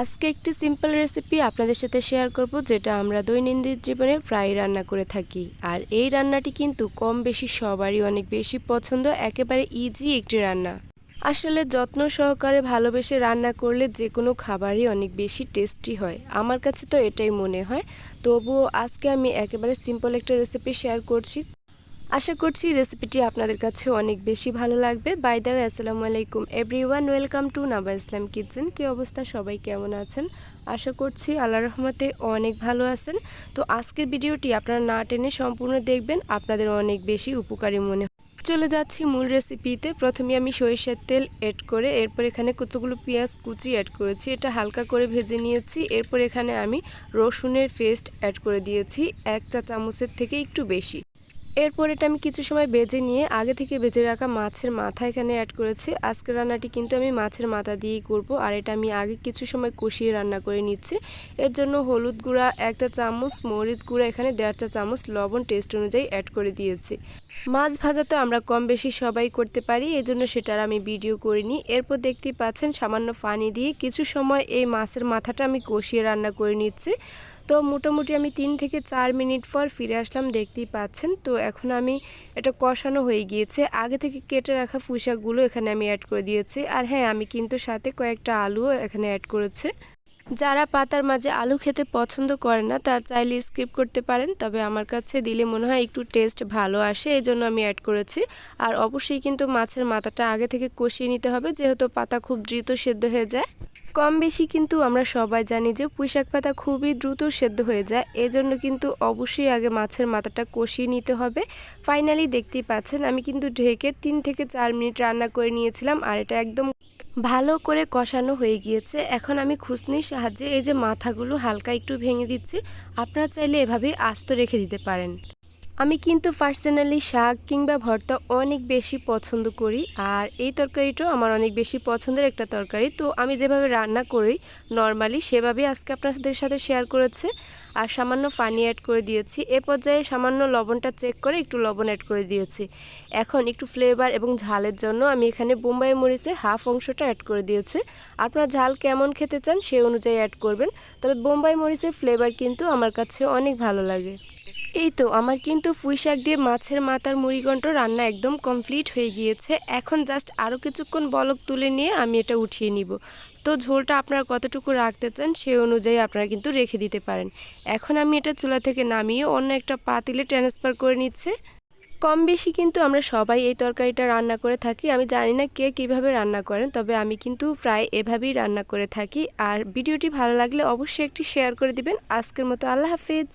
আজকে একটি simple recipe আপনাদের সাথে শেয়ার করব, যেটা আমরা দৈনন্দিন জীবনে প্রায় রান্না করে থাকি। আর এই রান্নাটি কিন্তু কম বেশি সবারই অনেক বেশি পছন্দ, একেবারে ইজি একটি রান্না। আসলে যত্ন সহকারে ভালোবেসে রান্না করলে যে কোনো খাবারই অনেক বেশি টেস্টি হয়। আমার কাছে তো এটাই মনে হয়। তবুও আজকে আমি একেবারে সিম্পল একটা রেসিপি শেয়ার করছি। আশা করছি রেসিপিটি আপনাদের কাছে অনেক বেশি ভালো লাগবে। বাই দ্য আসসালামু আলাইকুম। Everyone welcome to Naba Islam Kitchen কি অবস্থা? সবাই কেমন আছেন? আশা করছি আল্লাহ রহমতে অনেক ভালো আছেন। তো আজকের ভিডিওটি আপনারা না টেনে সম্পূর্ণ দেখবেন। আপনাদের অনেক বেশি উপকারী মনে। চলে যাচ্ছি মূল রেসিপিতে প্রথমে আমি সরিষার তেল অ্যাড করে এরপর এখানে কতগুলো পেঁয়াজ কুচি অ্যাড করেছি। এটা হালকা করে ভেজে নিয়েছি। এরপর এখানে আমি রসুনের পেস্ট অ্যাড করে দিয়েছি। এক চা চামচের থেকে একটু বেশি। এরপর এটা আমি কিছু সময় বেজে নিয়ে আগে থেকে বেজে রাখা মাছের মাথা এখানে অ্যাড করেছি। আজকের রান্নাটি কিন্তু আমি মাছের মাথা দিয়েই করব আর এটা আমি আগে কিছু সময় কষিয়ে রান্না করে নিচ্ছি। এর জন্য হলুদ গুঁড়া, একটা চামচ, মরিচ গুঁড়া, এখানে দেড় চা চামচ লবণ টেস্ট অনুযায়ী অ্যাড করে দিয়েছি। মাছ ভাজা তো আমরা কম বেশি সবাই করতে পারি এই জন্য সেটার আমি ভিডিও করিনি। এরপর দেখতেই পাচ্ছেন সামান্য পানি দিয়ে কিছু সময় এই মাছের মাথাটা আমি কষিয়ে রান্না করে নিচ্ছি। তো মোটামুটি আমি তিন থেকে চার মিনিট পর ফিরে আসলাম, দেখতেই পাচ্ছেন। তো এখন আমি এটা কষানো হয়ে গিয়েছে। আগে থেকে কেটে রাখা পুঁশাকগুলো এখানে আমি অ্যাড করে দিয়েছি। আর হ্যাঁ আমি কিন্তু সাথে কয়েকটা আলুও এখানে অ্যাড করেছে। যারা পাতার মাঝে আলু খেতে পছন্দ করে না তা চাইলে স্কিপ করতে পারেন। তবে আমার কাছে দিলে মনে হয় একটু টেস্ট ভালো আসে এই জন্য আমি অ্যাড করেছি। আর অবশ্যই কিন্তু মাছের মাথাটা আগে থেকে কষিয়ে নিতে হবে, যেহেতু পাতা খুব দ্রুত সেদ্ধ হয়ে যায়। কম বেশি কিন্তু আমরা সবাই জানি যে পুঁইশাক পাতা খুবই দ্রুত সেদ্ধ হয়ে যায়। এজন্য কিন্তু অবশ্যই আগে মাছের মাথাটা কষিয়ে নিতে হবে। ফাইনালি দেখতেই পাচ্ছেন, আমি কিন্তু ঢেকে তিন থেকে চার মিনিট রান্না করে নিয়েছিলাম আর এটা একদম ভালো করে কষানো হয়ে গিয়েছে। এখন আমি খুসনির সাহায্যে এই যে মাথাগুলো হালকা একটু ভেঙে দিচ্ছি। আপনারা চাইলে এভাবেই আস্ত রেখে দিতে পারেন। আমি কিন্তু পার্সোনালি শাক কিংবা ভর্তা অনেক বেশি পছন্দ করি, আর এই তরকারিটাও আমার অনেক বেশি পছন্দের একটা তরকারি। তো আমি যেভাবে রান্না করি নর্মালি সেভাবেই আজকে আপনাদের সাথে শেয়ার করেছে। আর সামান্য পানি অ্যাড করে দিয়েছি। এ পর্যায়ে সামান্য লবণটা চেক করে একটু লবণ অ্যাড করে দিয়েছি। এখন একটু ফ্লেভার এবং ঝালের জন্য আমি এখানে বোম্বাই মরিচের হাফ অংশটা অ্যাড করে দিয়েছি। আপনারা ঝাল কেমন খেতে চান সে অনুযায়ী অ্যাড করবেন। তবে বোম্বাই মরিচের ফ্লেভার কিন্তু আমার কাছে অনেক ভালো লাগে। এই তো, আমার কিন্তু পুঁই শাক দিয়ে মাছের মাথার মুড়িঘণ্ট রান্না একদম কমপ্লিট হয়ে গিয়েছে। এখন জাস্ট আরও কিছুক্ষণ বলক তুলে নিয়ে আমি এটা উঠিয়ে নিব। তো ঝোলটা আপনারা কতটুকু রাখতে চান সে অনুযায়ী আপনারা কিন্তু রেখে দিতে পারেন। এখন আমি এটা চুলা থেকে নামিয়ে অন্য একটা পাতিলে ট্রান্সফার করে নিচ্ছে। কম বেশি কিন্তু আমরা সবাই এই তরকারিটা রান্না করে থাকি। আমি জানি না কে কীভাবে রান্না করেন, তবে আমি কিন্তু প্রায় এভাবেই রান্না করে থাকি। আর ভিডিওটি ভালো লাগলে অবশ্যই একটি শেয়ার করে দিবেন। আজকের মতো আল্লাহ হাফিজ।